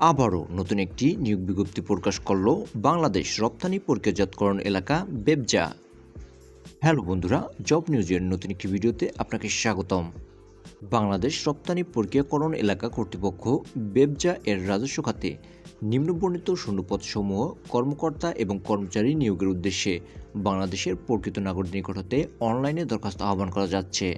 আবারও নতুন একটি নিয়োগ বিজ্ঞপ্তি প্রকাশ করল বাংলাদেশ রপ্তানি প্রক্রিয়াজাতকরণ এলাকা বেবজা। হ্যালো বন্ধুরা, জব নিউজের নতুন একটি ভিডিওতে আপনাকে স্বাগতম। বাংলাদেশ রপ্তানি প্রক্রিয়াকরণ এলাকা কর্তৃপক্ষ বেবজা এর রাজস্ব খাতে নিম্নবর্ণিত শূন্যপদসমূহ কর্মকর্তা এবং কর্মচারী নিয়োগের উদ্দেশ্যে বাংলাদেশের প্রকৃত নাগরিক নিকট হতে অনলাইনে দরখাস্ত আহ্বান করা যাচ্ছে।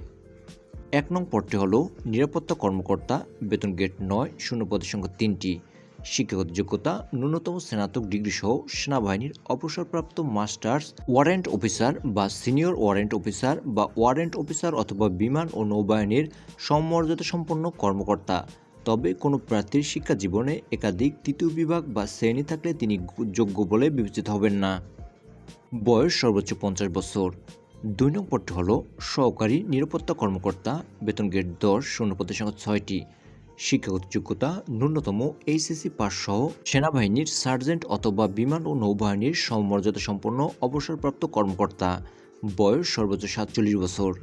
এক নং পদটি হল নিরাপত্তা কর্মকর্তা, বেতন গেট নয়, শূন্য পদের সংখ্যা তিনটি, শিক্ষাগত যোগ্যতা, ন্যূনতম স্নাতক ডিগ্রি সহ সেনাবাহিনীর অবসরপ্রাপ্ত মাস্টার্স, ওয়ারেন্ট অফিসার বা সিনিয়র ওয়ারেন্ট অফিসার বা ওয়ারেন্ট অফিসার অথবা বিমান ও নৌবাহিনীর সম্মর্যাদা সম্পন্ন কর্মকর্তা। তবে কোনো প্রার্থীর শিক্ষা জীবনে একাধিক তৃতীয় বিভাগ বা শ্রেণি থাকলে তিনি যোগ্য বলে বিবেচিত হবেন না। বয়স সর্বোচ্চ পঞ্চাশ বছর। দুই নং পদটি হল সহকারী নিরাপত্তা কর্মকর্তা, বেতন গেট দশ, শূন্য পদের সংখ্যা ছয়টি। শিক্ষাগত যোগ্যতা, ন্যূনতম এইচএসসি পাস সহ সেনাবাহিনীর সার্জেন্ট অথবা বিমান ও নৌবাহিনীর সমমর্যাদা সম্পন্ন অবসরপ্রাপ্ত কর্মকর্তা। বয়স সর্বোচ্চ সাতচল্লিশ বছর।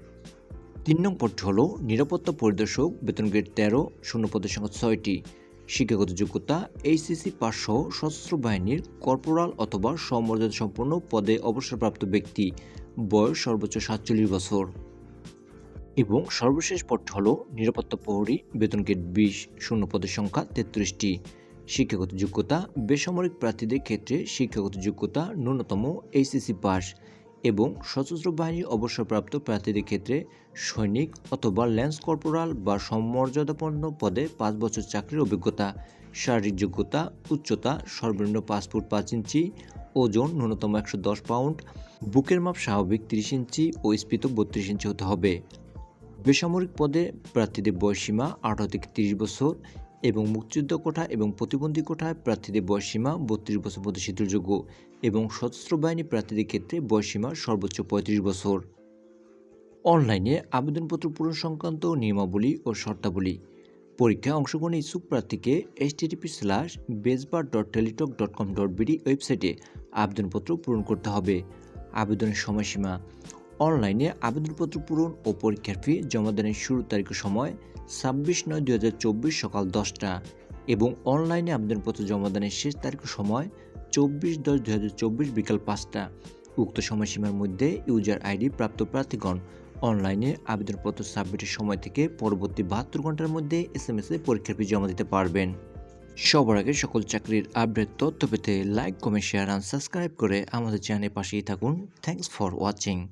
তিন নং পদটি হল নিরাপত্তা পরিদর্শক, বেতন গ্রেড তেরো, শূন্য পদের সংখ্যা ছয়টি। শিক্ষাগত যোগ্যতা এইচসিসি পাস সহ সশস্ত্র বাহিনীর কর্পোরাল অথবা সমর্যাদা সম্পন্ন পদে অবসরপ্রাপ্ত ব্যক্তি, বয়স সর্বোচ্চ সাতচল্লিশ বছর। এবং সর্বশেষ পদটি হল নিরাপত্তা প্রহরী, বেতন গেট বিশ, শূন্য পদের সংখ্যা তেত্রিশটি। শিক্ষাগত যোগ্যতা, বেসামরিক প্রার্থীদের ক্ষেত্রে শিক্ষাগত যোগ্যতা ন্যূনতম এইচসিসি পাস। এবং সশস্ত্র বাহিনীর অবসরপ্রাপ্ত প্রার্থীদের ক্ষেত্রে সৈনিক অথবা ল্যান্স কর্পোরাল বা সমমর্যাদাপন্ন পদে পাঁচ বছর চাকরির অভিজ্ঞতা শারীরিক যোগ্যতা উচ্চতা, সর্বনিম্ন পাঁচ ফুট পাঁচ ইঞ্চি, ওজন ন্যূনতম একশো দশ পাউন্ড, বুকের মাপ স্বাভাবিক তিরিশ ইঞ্চি ও স্ফীত বত্রিশ ইঞ্চি হতে হবে। বেসামরিক পদে প্রার্থীদের বয়সীমা আঠারো থেকে তিরিশ বছর এবং মুক্তিযুদ্ধ কোঠা এবং প্রতিবন্ধী কোঠায় প্রার্থীদের বয়সীমা বত্রিশ বছর প্রতিষ্ঠিতযোগ্য এবং সশস্ত্র বাহিনী প্রার্থীদের ক্ষেত্রে বয়সীমা সর্বোচ্চ পঁয়ত্রিশ বছর। অনলাইনে আবেদনপত্র পূরণ সংক্রান্ত নিয়মাবলী ও শর্তাবলী। পরীক্ষায় অংশগ্রহণ ইচ্ছুক প্রার্থীকে HTTP slash বেসবার dot Teletalk dot com dot BD ওয়েবসাইটে আবেদনপত্র পূরণ করতে হবে। আবেদনের সময়সীমা অনলাইনে আবেদনপত্র পূরণ ও পরীক্ষার ফি জমা জমাদানের শুরুর তারিখ সময় ছাব্বিশ নয় দুই হাজার চব্বিশ সকাল দশটা এবং অনলাইনে আবেদনপত্র জমা জমাদানের শেষ তারিখ সময় চব্বিশ দশ দুই হাজার চব্বিশ বিকাল পাঁচটা। উক্ত সময়সীমার মধ্যে ইউজার আইডি প্রাপ্ত প্রার্থীগণ অনলাইনে আবেদনপত্র সাবমিটের সময় থেকে পরবর্তী বাহাত্তর ঘণ্টার মধ্যে এস এম এস এ পরীক্ষার ফি জমা দিতে পারবেন। সবার আগে সকল চাকরির আপডেট তথ্য পেতে like, comment, share and subscribe করে আমাদের চ্যানেলের পাশেই থাকুন। Thanks for watching